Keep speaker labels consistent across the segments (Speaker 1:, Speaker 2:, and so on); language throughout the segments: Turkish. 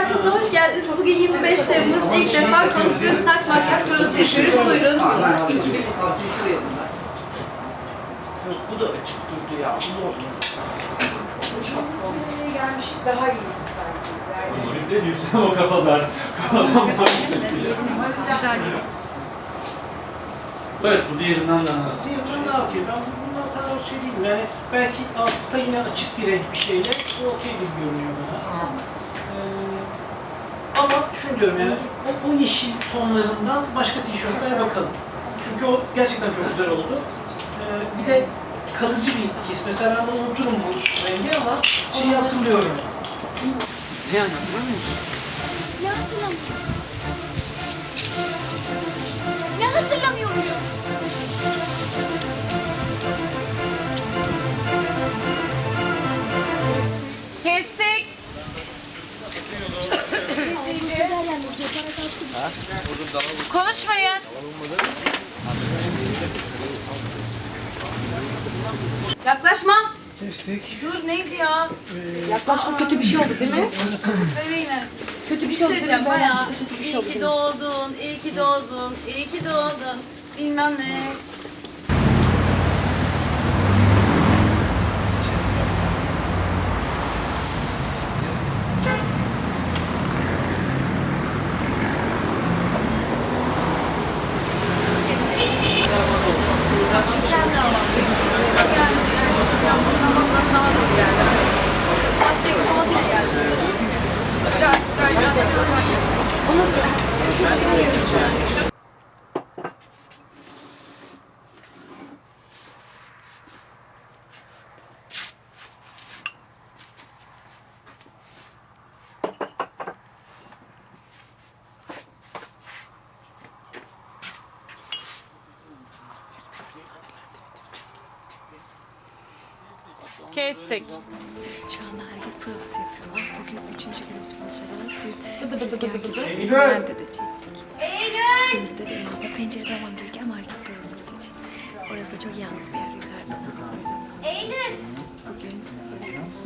Speaker 1: herkese hoş geldiniz. Bugün 25 Temmuz. İlk defa kostüm, saç, makyaj provası yapıyoruz. Buyurun.
Speaker 2: Yok bu da açık durdu ya. Bu oldu.
Speaker 3: Nereye gelmiş daha iyi sanki. Yani
Speaker 4: Ne diyorsun o kafadan? Kafadan bak.
Speaker 1: Güzel.
Speaker 4: Evet bu diğerinden daha.
Speaker 2: Diğerinden ne yapıyor? Ben bundan taraf şey değilim. Yani belki altta yine açık bir renk bir şeyle bu okey gibi görünüyor bana. Ee, ama şunu diyorum yani o, o yeşil tonlarından başka tişörtlere bakalım. Çünkü o gerçekten çok güzel oldu. Ee, bir de kalıcı bir his. Mesela ben unuturum bu rengi ama şeyi hatırlıyorum.
Speaker 4: Ne hatırlamıyor musun?
Speaker 5: Ne hatırlamıyorum?
Speaker 1: Konuşmayın. Yaklaşma.
Speaker 2: Kestik.
Speaker 1: Dur neydi ya?
Speaker 3: yaklaşma kötü bir şey oldu değil mi?
Speaker 1: Söyleyin artık.
Speaker 3: Kötü
Speaker 1: Bir şey söyleyeceğim bayağı. İyi ki doğdun, iyi ki doğdun, iyi ki doğdun. Bilmem ne. Kendi alalım. Yani yani şimdi yapmasına bakmak daha zor yani. Gazete okuma bile geldi. Biraz, biraz gazete okumak Onu
Speaker 6: Kestik.
Speaker 7: Şu anda hareket provası yapıyorlar. Bugün üçüncü günümüz başarılı. Dün rüzgar gibi Bülent edecektik. Şimdi de aslında pencerede gerekiyor ama hareket provası için. Orası da çok yalnız bir yer yukarıda. O yüzden bugün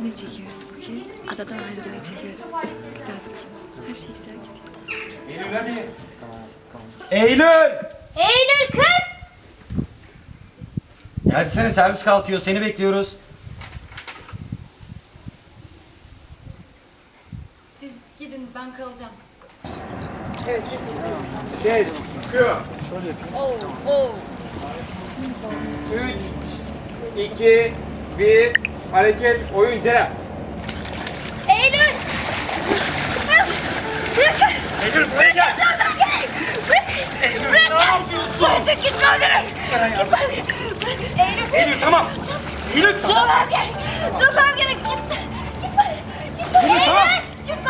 Speaker 7: ne çekiyoruz bugün? Adadan ayrılmayı çekiyoruz. Güzel bir gün. Her şey güzel gidiyor.
Speaker 8: Eylül hadi. Eylül!
Speaker 5: Eylül kız!
Speaker 8: Ya hadi sene servis kalkıyor. Seni bekliyoruz.
Speaker 1: Siz gidin ben kalacağım.
Speaker 9: Ses çıkıyor.
Speaker 1: Oo, oo.
Speaker 9: 3, 2, 1, hareket, oyun Ceren.
Speaker 5: Eylül! Bırakın!
Speaker 8: Eylül buraya gel.
Speaker 5: Eylül! Ne yapıyorsun? Bırakın gitmem gerek!
Speaker 8: Ceren ya.
Speaker 5: Gitmem gerek! Bırakın Eylül!
Speaker 8: Eylül tamam. Eylül tamam.
Speaker 5: Durmam gerek! Durmam gerek! Gitme! Gitme!
Speaker 8: Eylül, tamam.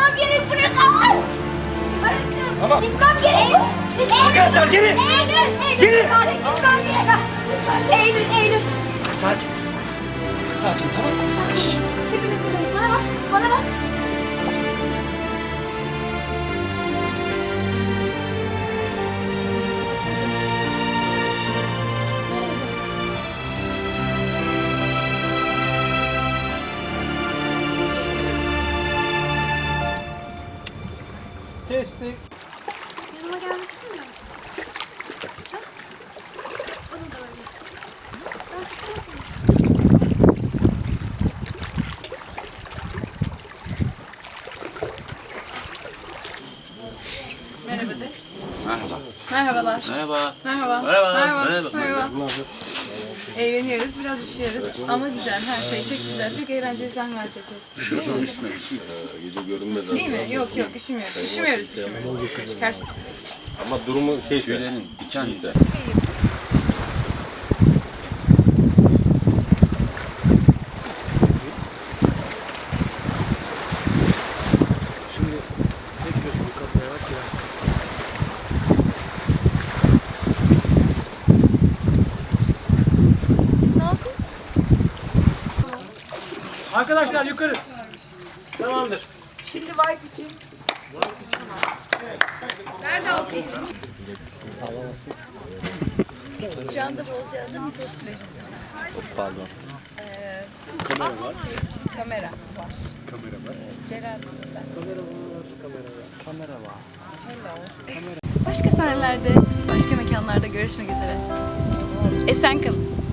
Speaker 5: Gitmem gerek! Bırakın! Bırakın!
Speaker 8: Tamam.
Speaker 5: Gitmem gerek!
Speaker 8: Arkadaşlar, geri!
Speaker 5: Eylül! Eylül!
Speaker 8: Geri!
Speaker 5: Gitmem gerek! Eylül! Eylül!
Speaker 8: Sakin. Sakin tamam. Şşş.
Speaker 5: Hepimiz buradayız. Bana bak! Bana bak!
Speaker 2: Kestik.
Speaker 5: Yanıma gelmek istemiyor musun? Ha? Onu da öyle. Ben tutarım seni.
Speaker 1: Merhaba de.
Speaker 4: Merhaba.
Speaker 1: Merhabalar.
Speaker 4: Merhaba.
Speaker 1: Merhaba.
Speaker 4: Merhaba.
Speaker 1: Merhaba.
Speaker 4: Merhaba.
Speaker 1: Merhaba. Eğleniyoruz, biraz üşüyoruz ama güzel, her şey çok güzel, çok eğlenceli sahneler çekiyoruz.
Speaker 10: Gece görünmedi.
Speaker 1: Değil mi? Yok yok, üşümüyoruz. Üşümüyoruz, üşümüyoruz. Psikolojik.
Speaker 10: Ama durumu şey
Speaker 4: diken diken.
Speaker 1: Çok iyiyim.
Speaker 2: Arkadaşlar yukarı. Tamamdır.
Speaker 3: Şimdi wipe için
Speaker 1: Nerede almış?
Speaker 7: Şu anda Bozcaada'da Mitos plajında.
Speaker 10: Pardon.
Speaker 1: Ee, Kamera var. Kamera var. Kamera var. Ceren ben. Kamera var. Hello.
Speaker 7: Başka sahnelerde, başka mekanlarda görüşmek üzere. Esen kalın.